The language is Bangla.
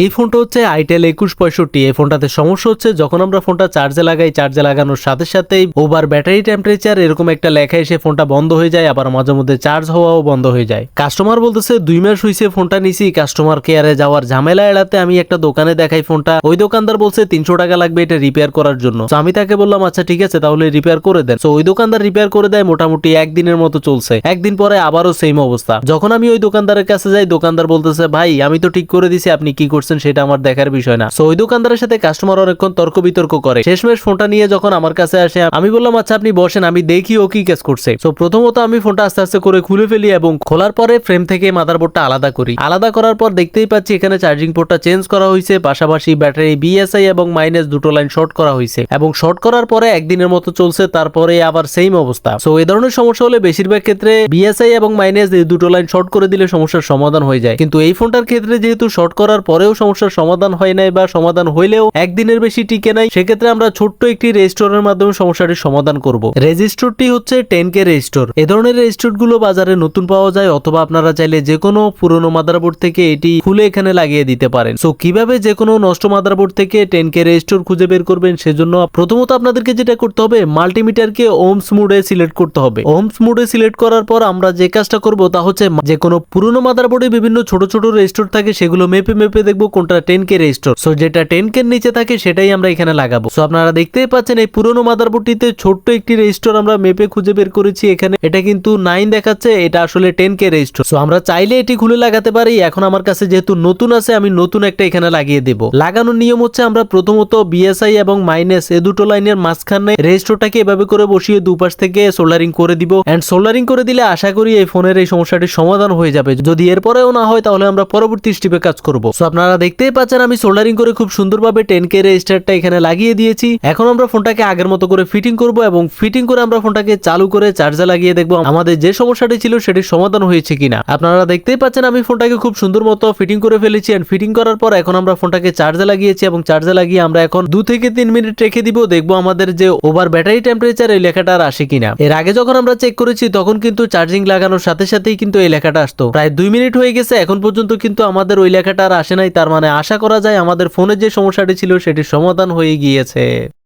এই ফোনটা হচ্ছে আইটেল একুশ পঁয়ষট্টি। এই ফোনটাতে সমস্যা হচ্ছে, যখন আমরা ফোনটা চার্জে লাগাই চার্জে লাগানোর সাথে সাথেই ওভার ব্যাটারি টেম্পারেচার এরকম একটা লেখা এসে ফোনটা বন্ধ হয়ে যায়, আবার মাঝে মধ্যে চার্জ হওয়াও বন্ধ হয়ে যায়। কাস্টমার বলতেছে, দুই মাস হইছে ফোনটা নিছি কাস্টমার কেয়ারে যাওয়ার ঝামেলা এড়াতে আমি একটা দোকানে দেখাই ফোনটা। ওই দোকানদার বলছে, তিনশো টাকা লাগবে এটা রিপেয়ার করার জন্য। তো আমি তাকে বললাম আচ্ছা ঠিক আছে, তাহলে রিপেয়ার করে দেন। তো ওই দোকানদার রিপেয়ার করে দেয়, মোটামুটি একদিনের মতো চলছে। একদিন পরে আবারও সেম অবস্থা। যখন আমি ওই দোকানদারের কাছে যাই, দোকানদার বলতেছে, ভাই, আমি তো ঠিক করে দিছি, আপনি কি করছেন? সেটা আমার দেখার বিষয় না। ওই দোকানদারের সাথে কাস্টমার অনেকক্ষণ তর্ক বিতর্ক করে। শেষমেশ ফোনটা নিয়ে যখন আমার কাছে আসে, আমি বললাম আচ্ছা আপনি বসেন, আমি দেখি ও কি কাজ করছে। তো প্রথমত আমি ফোনটা আস্তে আস্তে করে খুলে ফেলি এবং খোলার পরে ফ্রেম থেকে মাদারবোর্ডটা আলাদা করি। আলাদা করার পর দেখতেই পাচ্ছি এখানে চার্জিং পোর্টটা চেঞ্জ করা হয়েছে, পাশাপাশি ব্যাটারি বিএসআই এবং মাইনাস দুটো লাইন শর্ট করা হয়েছে। এবং শর্ট করার পরে একদিনের মতো চলছে, তারপরে আবার সেম অবস্থা। সো এই ধরনের সমস্যা হলে বেশিরভাগ ক্ষেত্রে বিএসআই এবং মাইনাস এই দুটো লাইন শর্ট করে দিলে সমস্যার সমাধান হয়ে যায়। কিন্তু এই ফোনটার ক্ষেত্রে যেহেতু শর্ট করার পরেও সমস্যার সমাধান হয় নাই বা সমাধান হইলেও একদিনের বেশি টিকে নাই, সেক্ষেত্রে আমরা ছোট্ট একটি রেজিস্টোরের মাধ্যমে সমস্যাটির সমাধান করব। রেজিস্টোরটি হচ্ছে টেন কে রেজিস্টোর। এ ধরনের রেজিস্টোরগুলো বাজারে নতুন পাওয়া যায়, অথবা আপনারা চাইলে যে কোনো পুরনো মাদারবোর্ড থেকে এটি খুলে এখানে লাগিয়ে দিতে পারেন। সো কীভাবে যে কোনো নষ্ট মাদারবোর্ড থেকে টেন কে রেজিস্টোর খুঁজে বের করবেন, সেজন্য প্রথমত আপনাদেরকে যেটা করতে হবে, মাল্টিমিটারকে ওমস মোডে সিলেক্ট করতে হবে। ওমস মোডে সিলেক্ট করার পর আমরা যে কাজটা করব তা হচ্ছে যে কোনো পুরনো মাদারবোর্ডে বিভিন্ন ছোট ছোট রেজিস্টোর থাকে, সেগুলো মেপে মেপে দেখব কোনটা টেন কে রেজিস্টোর সো যেটা টেন কে নিচে থাকে, সেটাই আমরা এখানে লাগাবো। সো আপনারা দেখতেই পাচ্ছেন, এই পুরনো মাদারবোর্ডটিতে ছোট্ট একটি রেজিস্টোর আমরা মেপে খুঁজে বের করেছি এখানে। এটা কিন্তু নাইন দেখাচ্ছে, এটা আসলে টেন কে রেজিস্টোর সো আমরা চাইলে এটি খুলে লাগাতে পারি। এখন আমার কাছে যেহেতু নতুন আছে, আমি নতুন একটা এখানে লাগিয়ে দেব। লাগানোর নিয়ম হচ্ছে, আমরা প্রথমত বিএসআই এবং মাইনাস এ দুটো লাইনের মাঝখানে রেজিস্টোরটাকে এভাবে করে বসিয়ে দুপাশ থেকে সোল্ডারিং করে দিব। এন্ড সোল্ডারিং করে দিলে আশা করি এই ফোনের এই সমস্যাটির সমাধান হয়ে যাবে। যদি এরপরেও না হয়, তাহলে আমরা পরবর্তী স্টেপে কাজ করব। সো আপনারা দেখতেই পাচ্ছেন, আমি সোল্ডারিং করে খুব সুন্দরভাবে টেন কে রেজিস্টারটা এখানে লাগিয়ে দিয়েছি। এখন আমরা ফোনটাকে আগের মতো করে ফিটিং করব এবং ফিটিং করে আমরা ফোনটাকে চালু করে চার্জে লাগিয়ে দেখব আমাদের যে সমস্যাটি ছিল সেটির সমাধান হয়েছে কিনা। আপনারা দেখতেই পাচ্ছেন, আমি ফোনটাকে খুব সুন্দর মতো ফিটিং করে ফেলেছি অ্যান্ড ফিটিং করার পর এখন আমরা ফোনটাকে চার্জে লাগিয়েছি এবং চার্জে লাগিয়ে আমরা এখন দু থেকে তিন মিনিট রেখে দিব, দেখব আমাদের যে ওভার ব্যাটারি টেম্পারেচার এই লেখাটা আর আসে কিনা। এর আগে যখন আমরা চেক করেছি, তখন কিন্তু চার্জিং লাগানোর সাথে সাথেই কিন্তু এই লেখাটা আসতো। প্রায় দুই মিনিট হয়ে গেছে, এখন পর্যন্ত কিন্তু আমাদের ওই লেখাটা আর আসে নাই তার মানে আশা করা যায় আমাদের ফোনের যে সমস্যাটি ছিল সেটির সমাধান হয়ে গিয়েছে।